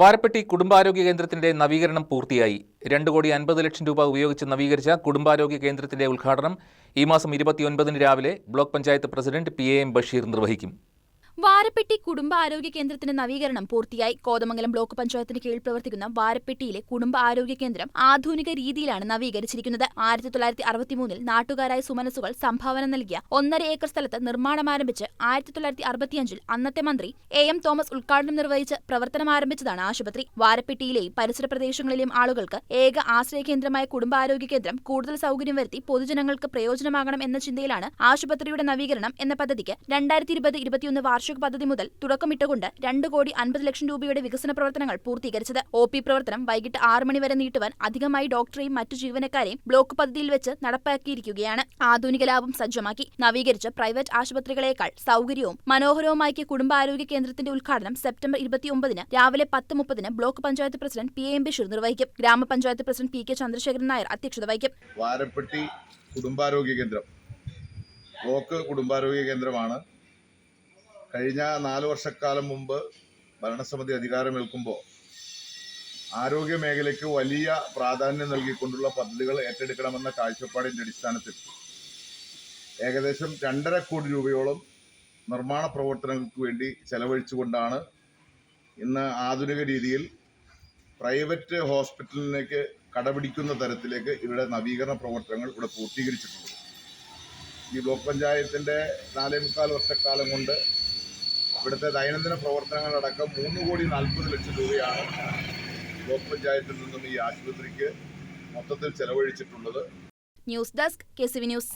വാരപ്പെട്ടി കുടുംബാരോഗ്യ കേന്ദ്രത്തിന്റെ നവീകരണം പൂർത്തിയായി. രണ്ട് കോടി അൻപത് ലക്ഷം രൂപ ഉപയോഗിച്ച് നവീകരിച്ച കുടുംബാരോഗ്യ കേന്ദ്രത്തിന്റെ ഉദ്ഘാടനം ഈ മാസം ഇരുപത്തിയൊൻപതിന് രാവിലെ block panchayat president P A M Basheer നിർവഹിക്കും. വാരപ്പെട്ടി കുടുംബ ആരോഗ്യ കേന്ദ്രത്തിന്റെ നവീകരണം പൂർത്തിയായി. കോതമംഗലം ബ്ലോക്ക് പഞ്ചായത്തിന് കീഴിൽ പ്രവർത്തിക്കുന്ന വാരപ്പെട്ടിയിലെ കുടുംബ ആരോഗ്യ കേന്ദ്രം ആധുനിക രീതിയിലാണ് നവീകരിച്ചിരിക്കുന്നത്. ആയിരത്തി തൊള്ളായിരത്തി അറുപത്തിമൂന്നിൽ നാട്ടുകാരായ സുമനസുകൾ സംഭാവന നൽകിയ ഒന്നര ഏക്കർ സ്ഥലത്ത് നിർമ്മാണം ആരംഭിച്ച് ആയിരത്തി തൊള്ളായിരത്തി അറുപത്തിയഞ്ചിൽ അന്നത്തെ മന്ത്രി എ എം തോമസ് ഉദ്ഘാടനം നിർവഹിച്ച് പ്രവർത്തനം ആരംഭിച്ചതാണ് ആശുപത്രി. വാരപ്പെട്ടിയിലെയും പരിസര പ്രദേശങ്ങളിലെയും ആളുകൾക്ക് ഏക ആശ്രയ കേന്ദ്രമായ കുടുംബാരോഗ്യ കേന്ദ്രം കൂടുതൽ സൗകര്യം വരുത്തി പൊതുജനങ്ങൾക്ക് പ്രയോജനമാകണം എന്ന ചിന്തയിലാണ് ആശുപത്രിയുടെ നവീകരണം എന്ന പദ്ധതിക്ക് രണ്ടായിരത്തി ഇരുപത് ഇരുപത്തിയൊന്ന് വാർഷിക പദ്ധതി മുതൽ തുടക്കമിട്ടുകൊണ്ട് രണ്ട് കോടി അൻപത് ലക്ഷം രൂപയുടെ വികസന പ്രവർത്തനങ്ങൾ പൂർത്തീകരിച്ചത്. ഒ പി പ്രവർത്തനം വൈകിട്ട് ആറ് മണി വരെ നീട്ടുവാൻ അധികമായി ഡോക്ടറെയും മറ്റു ജീവനക്കാരെയും ബ്ലോക്ക് പദ്ധതിയിൽ വെച്ച് നടപ്പാക്കിയിരിക്കുകയാണ്. ആധുനിക ലാഭം സജ്ജമാക്കി നവീകരിച്ച പ്രൈവറ്റ് ആശുപത്രികളേക്കാൾ സൗകര്യവും മനോഹരവുമാക്കിയ കുടുംബാരോഗ്യ കേന്ദ്രത്തിന്റെ ഉദ്ഘാടനം സെപ്റ്റംബർ ഇരുപത്തിയൊമ്പതിന് രാവിലെ പത്ത് മുപ്പതിന് block panchayat president P M Basheer നിർവഹിക്കും. Grama panchayat president P K Chandrasekharan Nair അധ്യക്ഷത വഹിക്കും. വാരപ്പെട്ടി കുടുംബാരോഗ്യ കേന്ദ്രം. ബ്ലോക്ക് കുടുംബാരോഗ്യ കേന്ദ്രമാണ്. കഴിഞ്ഞ നാല് വർഷക്കാലം മുമ്പ് ഭരണസമിതി അധികാരമേൽക്കുമ്പോൾ ആരോഗ്യ മേഖലയ്ക്ക് വലിയ പ്രാധാന്യം നൽകിക്കൊണ്ടുള്ള പദ്ധതികൾ ഏറ്റെടുക്കണമെന്ന കാഴ്ചപ്പാടിന്റെ അടിസ്ഥാനത്തിൽ ഏകദേശം രണ്ടര കോടി രൂപയോളം നിർമ്മാണ പ്രവർത്തനങ്ങൾക്ക് വേണ്ടി ചെലവഴിച്ചുകൊണ്ടാണ് ഇന്ന് ആധുനിക രീതിയിൽ പ്രൈവറ്റ് ഹോസ്പിറ്റലിലേക്ക് കടപിടിക്കുന്ന തരത്തിലേക്ക് ഇവിടെ നവീകരണ പ്രവർത്തനങ്ങൾ ഇവിടെ പൂർത്തീകരിച്ചിട്ടുണ്ട് ഈ ബ്ലോക്ക് പഞ്ചായത്തിന്റെ നാലേ മുക്കാൽ വർഷക്കാലം കൊണ്ട് ഇവിടുത്തെ ദൈനംദിന പ്രവർത്തനങ്ങളടക്കം മൂന്ന് കോടി നാൽപ്പത് ലക്ഷം രൂപയാണ് ബ്ലോക്ക് പഞ്ചായത്തിൽ നിന്നും ഈ ആശുപത്രിക്ക് മൊത്തത്തിൽ ചെലവഴിച്ചിട്ടുള്ളത്. News desk K news.